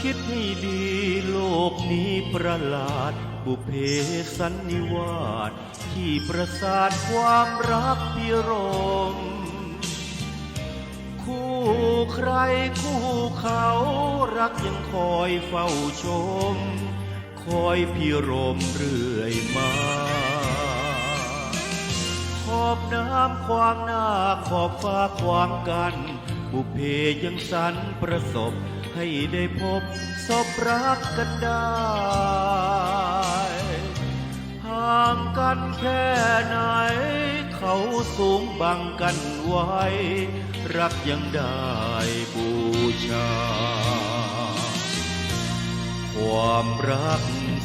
คิดให้ดีโลกนี้ประหลาด บุเพสันนิวาสที่ประสาทความรักพิรม คู่ใครคู่เขารักยังคอยเฝ้าชม คอยพิรมเรื่อยมาขอบน้ำขวางหน้าขอบฟ้าขวางกัน บุเพยังสรรประสบ ให้ได้พบศพรักกันได้ห่างกันแค่ไหน เขาสูงบังกันไว้ รักยังได้บูชา ความรัก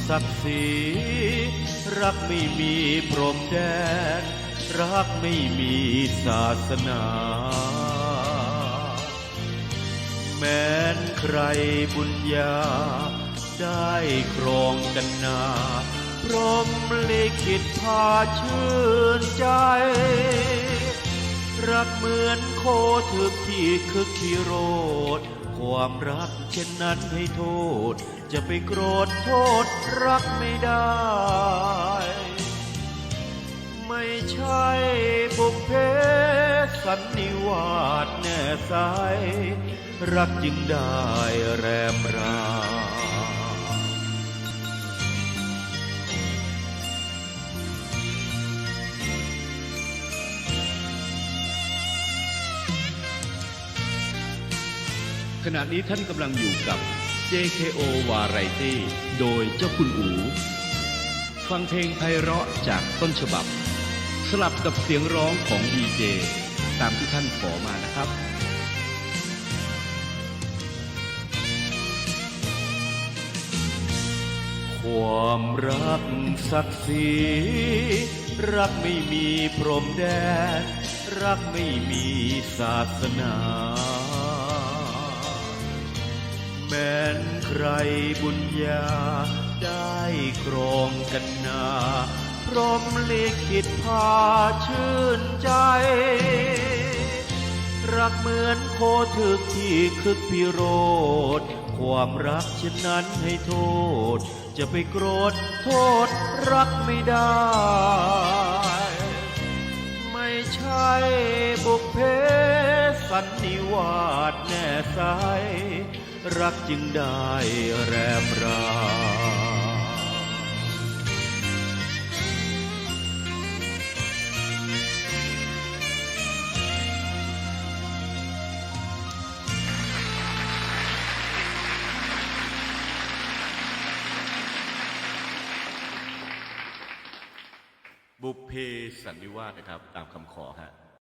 ศักดิ์ศรีรักไม่มีพรมแดน รักไม่มีศาสนา แม้นใครบุญญา ได้ครองกันนาพรหมลิขิตพาชื่นใจ รักเหมือนโคถึกที่คึกที่โรด ความรักเช่นนั้นให้โทษ จะไปโกรธโทษรักไม่ได้ ไม่ใช่บุพเพ สันนิวาสแน่สาย รักจึงได้แรมราขณะนี้ท่านกำลังอยู่กับ JKO Variety โดยเจ้าคุณอู ฟังเพลงไพเราะจากต้นฉบับ สลับกับเสียงร้องของดีเจ ตามที่ท่านขอมานะครับ ความรักศักดิ์ศรีรักไม่มีพรมแดน รักไม่มีศาสนาแม้นใครบุญญาได้ครองกันนา รมลิขิตพาชื่นใจ รักเหมือนโคถึกที่คึกพิโรธ ความรักเช่นนั้นให้โทษ จะไปโกรธโทษรักไม่ได้ ไม่ใช่บุพเพสันนิวาสแน่สายรักจึงได้แรมรา บุพเพสันนิวาสนะครับ ตามคำขอฮะ